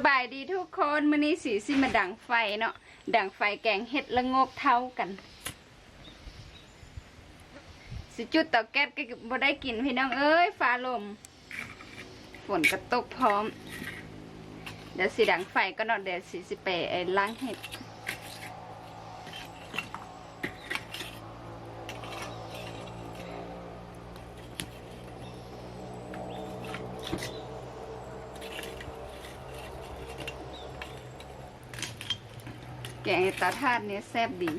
สบายดีทุกคนมื้อนี้สีสิมาดังไฟเนาะดังไฟแกงเห็ดละงกเท่ากัน สิจุดเตาแก๊สก็บ่ได้กินพี่น้องเอ้ยฟ้าลม ฝนกระตกพร้อม เดี๋ยวสีดังไฟก็เนาะเดี๋ยวสิสิไปไอ้ล้างเห็ด แกงเห็ดตาทาดเนี่ยแซ่บดี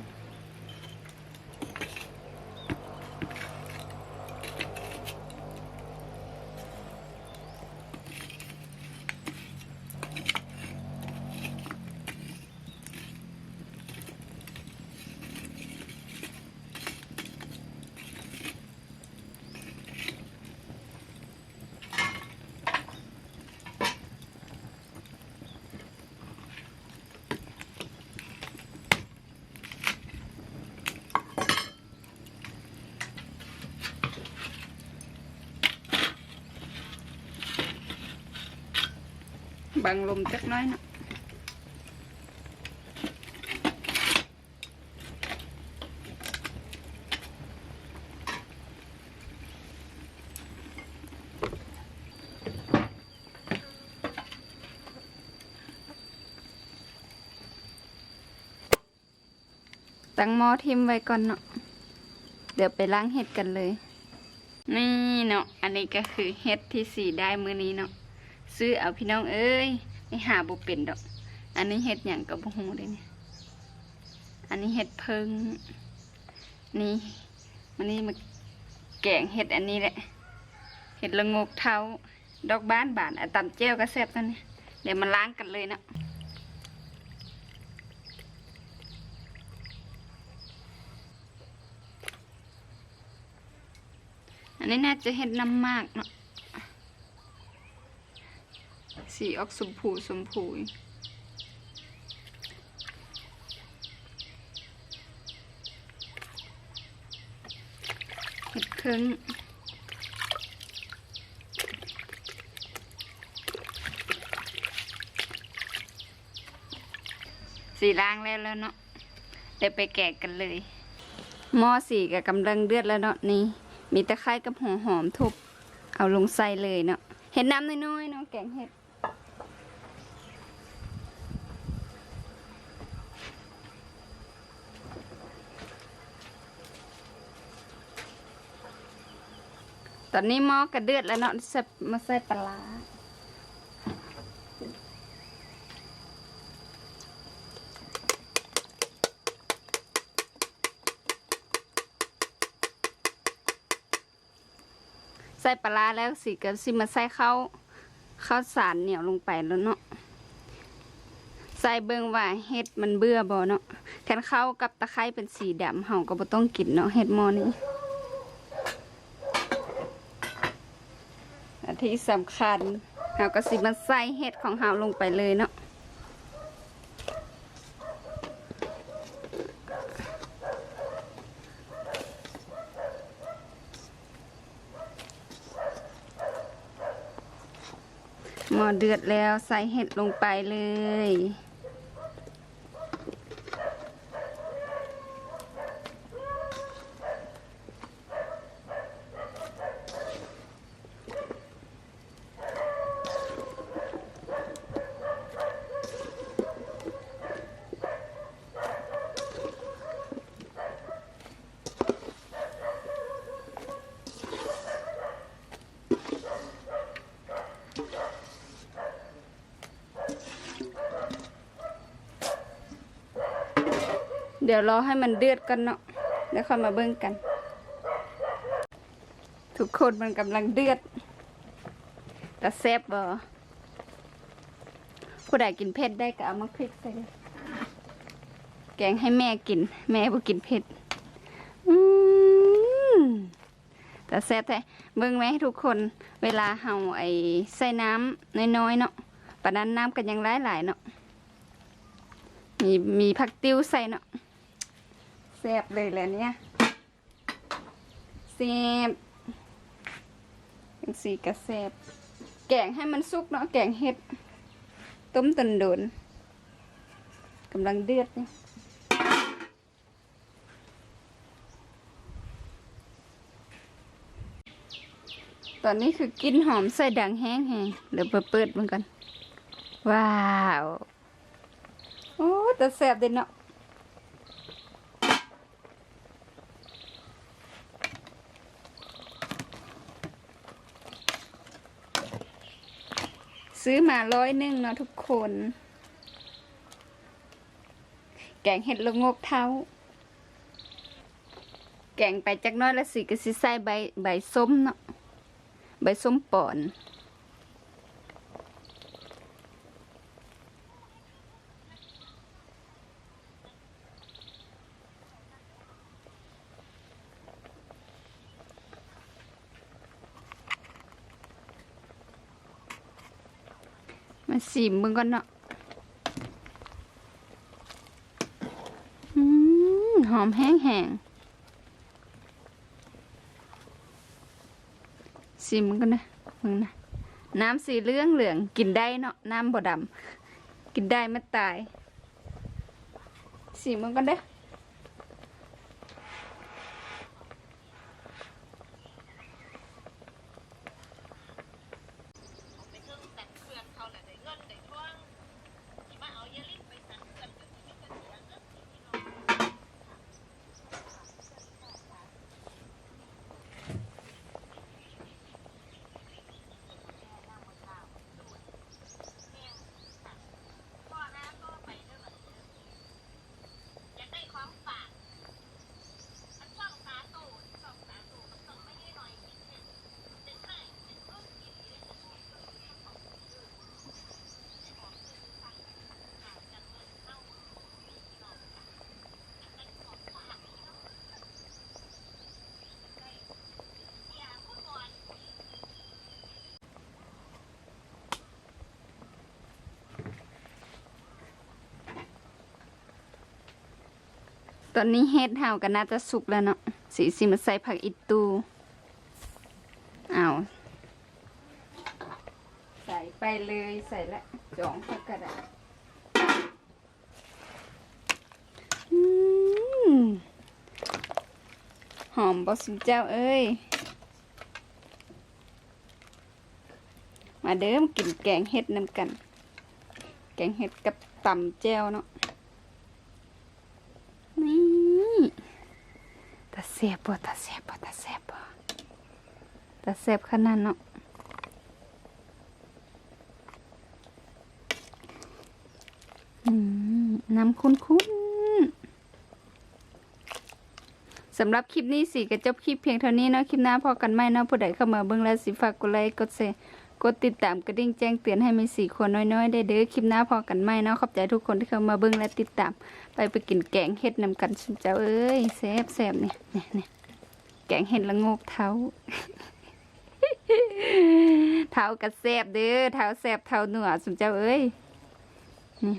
บังลมจักน้อยนะตั้งหม้อทิมไว้ก่อนเนาะ เดี๋ยวไปล้างเห็ดกันเลย นี่เนาะ อันนี้ก็คือเห็ดที่สีได้มื้อนี้เนาะ ซื้อเอาพี่น้องเอ้ยไอหาบุเป็นดอก อันนี้เห็ดอย่างกับบุหูเลยเนี่ย อันนี้เห็ดเพิงนี่มันนี่มาแกงเห็ดอันนี้แหละ เห็ดละงกเท้า ดอกบ้านบานอะตำเจ้วก็แซ่บตัวนี้เดี๋ยวมาล้างกันเลยเนาะอันนี้น่าจะเห็ดน้ำมากเนาะ สีออกชมพูชมพูอยู่เห็ดเพิ่งสีล้างแล้วแล้วเนาะเดี๋ยวไปแกะกันเลยหม้อสีกับกำลังเดือดแล้วเนาะนี่ มีตะไคร้กับหัวหอมทุบเอาลงใส่เลยเนาะเห็ดน้ำน้อยๆเนาะแกงเห็ด ตอนนี้หม้อกระเดือดแล้วเนาะใส่มาใส่ปลาใส่ปลาแล้วสิก็สิมาใส่ข้าวข้าวสารเหนียวลงไปแล้วเนาะใส่เบิ่งว่าเห็ดมันเบื่อบ่เนาะแทนข้าวกับตะไคร้เป็นสีดำเฮาก็บ่ต้องกินเนาะเห็ดหม้อนี้ อัน ที่สำคัญเราก็สิมาใส่เห็ดของเราลงไปเลยเนาะหม้อเดือดแล้วใส่เห็ดลงไปเลย เดี๋ยวรอให้มันเดือดกันเนาะแล้วค่อยมาเบิ่งกัน ทุกคนมันกำลังเดือดแต่แซ่บบ่ผู้ใดกินเผ็ดได้ก็เอามาพริกใส่แกงให้แม่กิน แม่บ่กินเผ็ดอืมแต่แซ่บแท้เบิ่งไหมทุกคนเวลาเฮาไอ้ใส่น้ำน้อยๆเนาะปานนั้นน้ำกันยังหลายๆเนาะมีมีผักติ้วใส่เนาะ แซ่บเลยแหละเนี่ยแซ่บจังสีกระแซ่บแกงให้มันสุกเนาะแกงเห็ด ต้มตนโดนกำลังเดือดเนี่ยตอนนี้คือกินหอมใส่ดังแห้งแห้งเดี๋ยวไปเปิดมันกัน ว้าว โอ้แต่แซ่บเด็ดเนาะ ซื้อมาร้อยหนึ่งเนาะทุกคน แกงเห็ดละงกเท้า แกงไปจักน้อยละสิก็สิใส่ใบใบส้มเนาะใบส้มป่อน มาสีมึงก่อนเนาะอืมหอมแห้งแห้งสีมึงก่อนนะมึงนะน้ำสีเหลืองเหลืองกินได้เนาะน้ำบ่ดำกินได้ไม่ตายสีมึงก่อนเด้อ ตอนนี้เฮ็ดเห่าก็น่าจะสุกแล้วเนาะสีสิมาใส่ผักอิตูเอาใส่ไปเลยใส่ละจองผักกระดาษอืมหอมบอสุเจ้าเอ้ย มาเด้อมกินแกงเห็ดน้ำกัน แกงเห็ดกับตำแจ่วเนาะ นี่ ตาแซ่บบ่ตาแซ่บบ่ตาแซ่บบ่ตาแซ่บขนาดเนาะอืมน้ำคุ้นสำหรับคลิปนี้สิก็จบคลิปเพียงเท่านี้เนาะคลิปหน้าพอกันไหมเนาะผู้ใดเข้ามาเบิ่งแล้วสิฝากกดไลค์กดแชร์ กดติดตามกระดิ่งแจ้งเตือนให้มีสี่คนน้อยๆ ได้เด้อคลิปหน้าพอกันไหมเนาะขอบใจทุกคนที่เข้ามาเบิ้งและติดตาม ไปไปกินแกงเห็ดนำกันชุมเจ้าเอ้ยแซ่บแซ่บเนี่ยเนี่ยเนี่ยแกงเห็ดละงกเท้าเท้ากระแซบเด้อเท้าแซบเท้าหนือสุมเจ้าเอ้ยนี่